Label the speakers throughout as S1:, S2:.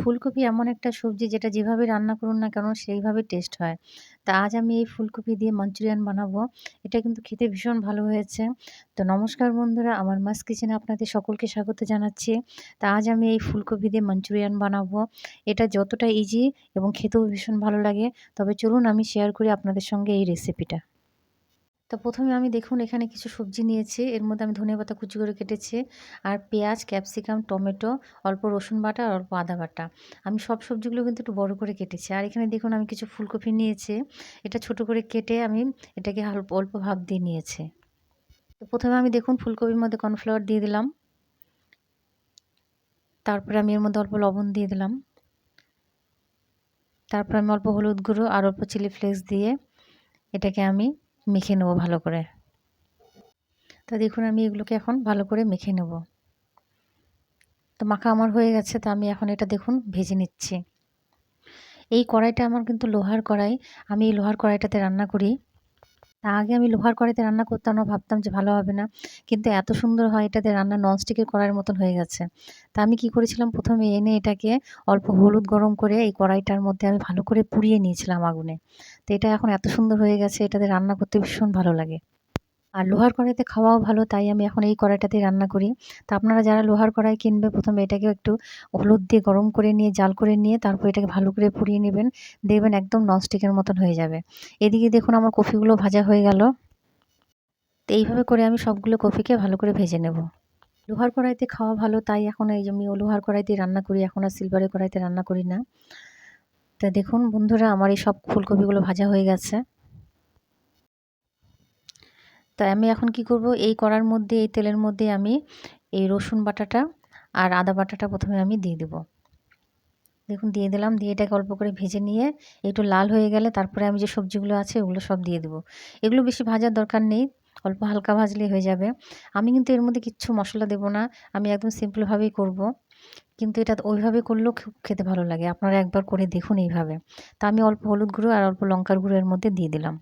S1: ফুলকপি এমন একটা সবজি যেটা যেভাবে রান্না করুন না কেন সেইভাবে টেস্ট হয়। তা আজ আমি এই ফুলকপি দিয়ে মাঞ্চুরিয়ান বানাবো। এটা কিন্তু খেতে ভীষণ ভালো হয়েছে। তো নমস্কার বন্ধুরা, আমার মাস কিচেনে আপনাদের সকলকে স্বাগত জানাচ্ছি। তা আজ আমি এই ফুলকপি দিয়ে মাঞ্চুরিয়ান বানাবো। এটা যতটা ইজি এবং খেতেও ভীষণ ভালো লাগে। তবে চলুন আমি শেয়ার করি আপনাদের সঙ্গে এই রেসিপিটা। তো প্রথমে আমি দেখুন এখানে কিছু সবজি নিয়েছি। এর মধ্যে আমি ধনে পাতা কুচি করে কেটেছি আর পেঁয়াজ, ক্যাপসিকাম, টমেটো, অল্প রসুন বাটা আর অল্প আদা বাটা। আমি সব সবজিগুলো কিন্তু একটু বড় করে কেটেছি। আর এখানে দেখুন আমি কিছু ফুলকপি নিয়েছি। এটা ছোট করে কেটে আমি এটাকে অল্প অল্প ভাব দিয়ে নিয়েছি। তো প্রথমে আমি দেখুন ফুলকপির মধ্যে কর্নফ্লাওয়ার দিয়ে দিলাম। তারপরে আমি এর মধ্যে অল্প লবণ দিয়ে দিলাম। তারপর আমি অল্প হলুদ গুঁড়ো আর অল্প চিলি ফ্লেক্স দিয়ে এটাকে আমি মেখে নেব ভালো করে। তো দেখুন, আমি এগুলোকে এখন ভালো করে মেখে নেব। তো মাখা আমার হয়ে গেছে, তো আমি এখন এটা দেখুন ভেজে নিচ্ছি। এই কড়াইটা আমার কিন্তু লোহার কড়াই। আমি এই লোহার কড়াইটাতে রান্না করি। তা আগে আমি লোহার কড়াইতে রান্না করতাম না, ভাবতাম যে ভালো হবে না। কিন্তু এত সুন্দর হয় এটাতে রান্না ননস্টিকের কড়াইয়ের মতন হয়ে গেছে। তা আমি কি করেছিলাম? প্রথমে এনে এটাকে অল্প হলুদ গরম করে এই কড়াইটার মধ্যে আমি ভালো করে পুড়িয়ে নিয়েছিলাম আগুনে। তো এটা এখন এত সুন্দর হয়ে গেছে, এটাতে রান্না করতে ভীষণ ভালো লাগে। আর লোহার কড়াইতে খাওয়াও ভালো, তাই আমি এখন এই কড়াইটাতেই রান্না করি। তা আপনারা যারা লোহার কড়াই কিনবে, প্রথমে এটাকে একটু হলুদ দিয়ে গরম করে নিয়ে, জাল করে নিয়ে, তারপর এটাকে ভালো করে পুড়িয়ে নেবেন। দেখবেন একদম ননস্টিকের মতন হয়ে যাবে। এদিকে দেখুন আমার কফিগুলো ভাজা হয়ে গেল। তো এইভাবে করে আমি সবগুলো কফিকে ভালো করে ভেজে নেব। লোহার কড়াইতে খাওয়া ভালো, তাই এখন এই যে আমি লোহার কড়াইতে রান্না করি, এখন আর সিলভারের কড়াইতে রান্না করি না। তা দেখুন বন্ধুরা, আমার এই সব ফুলকপিগুলো ভাজা হয়ে গেছে। তো আমি এখন কি করব? এই কড়ার মধ্যে, এই তেলের মধ্যে আমি এই রসুন বাটাটা আর আদা বাটাটা প্রথমে আমি দিয়ে দেব। দেখুন, দিয়ে দিলাম। দিয়ে এটাকে অল্প করে ভেজে নিয়ে একটু লাল হয়ে গেলে তারপরে আমি যে সবজিগুলো আছে ওগুলো সব দিয়ে দেবো। এগুলো বেশি ভাজার দরকার নেই, অল্প হালকা ভাজলেই হয়ে যাবে। আমি কিন্তু এর মধ্যে কিচ্ছু মশলা দেবো না, আমি একদম সিম্পলভাবেই করব। কিন্তু এটা ওইভাবে করলেও খুব খেতে ভালো লাগে। আপনারা একবার করে দেখুন এইভাবে। তা আমি অল্প হলুদ গুঁড়ো আর অল্প লঙ্কার গুঁড়ো এর মধ্যে দিয়ে দিলাম।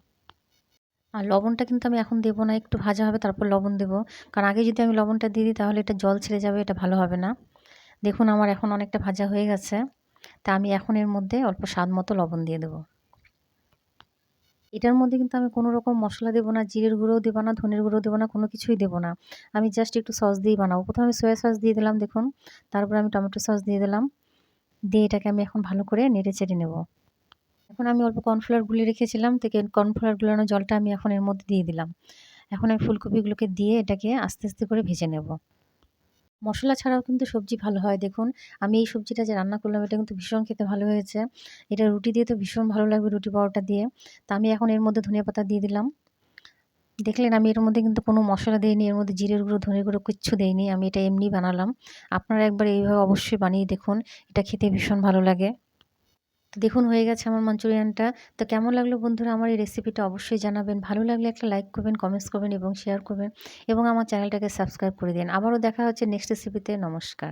S1: আর লবণটা কিন্তু আমি এখন দেবো না, একটু ভাজা হবে তারপর লবণ দেবো। কারণ আগে যদি আমি লবণটা দিয়ে দিই তাহলে এটা জল ছেড়ে যাবে, এটা ভালো হবে না। দেখুন আমার এখন অনেকটা ভাজা হয়ে গেছে। তা আমি এখন এর মধ্যে অল্প স্বাদ মতো লবণ দিয়ে দেবো। এটার মধ্যে কিন্তু আমি কোনো রকম মশলা দেবো না, জিরের গুঁড়োও দেবো না, ধনের গুঁড়ো দেবো না, কোনো কিছুই দেবো না। আমি জাস্ট একটু সস দিয়েই বানাবো। প্রথমে আমি সয়া সস দিয়ে দিলাম, দেখুন। তারপর আমি টমেটো সস দিয়ে দিলাম। দিয়ে এটাকে আমি এখন ভালো করে নেড়ে চেড়ে নেব। এখন আমি অল্প কর্নফ্লাওয়ার গুলে রেখেছিলাম, থেকে কর্নফ্লাওয়ার গুলানো জলটা আমি এখন এর মধ্যে দিয়ে দিলাম। এখন আমি ফুলকপিগুলোকে দিয়ে এটাকে আস্তে আস্তে করে ভেজে নেব। মশলা ছাড়াও কিন্তু সবজি ভালো হয়, দেখুন। আমি এই সবজিটা যে রান্না করলাম, এটা কিন্তু ভীষণ খেতে ভালো হয়েছে। এটা রুটি দিয়ে তো ভীষণ ভালো লাগবে রুটি পাউডার দিয়ে। তা আমি এখন এর মধ্যে ধনিয়া পাতা দিয়ে দিলাম। দেখলেন, আমি এর মধ্যে কিন্তু কোনো মশলা দিইনি, এর মধ্যে জিরের গুঁড়ো, ধনে গুঁড়ো কিচ্ছু দেয়নি আমি এটা এমনি বানালাম। আপনারা একবার এইভাবে অবশ্যই বানিয়ে দেখুন, এটা খেতে ভীষণ ভালো লাগে। দেখুন হয়ে গেছে আমার মাঞ্চুরিয়ানটা। তো কেমন লাগল বন্ধুরা আমার এই রেসিপিটা অবশ্যই জানাবেন। ভালো লাগলে একটা লাইক করবেন কমেন্টস করবেন এবং শেয়ার করবেন এবং আমার চ্যানেলটাকে সাবস্ক্রাইব করে দিন। আবারও দেখা হচ্ছে নেক্সট রেসিপিতে নমস্কার।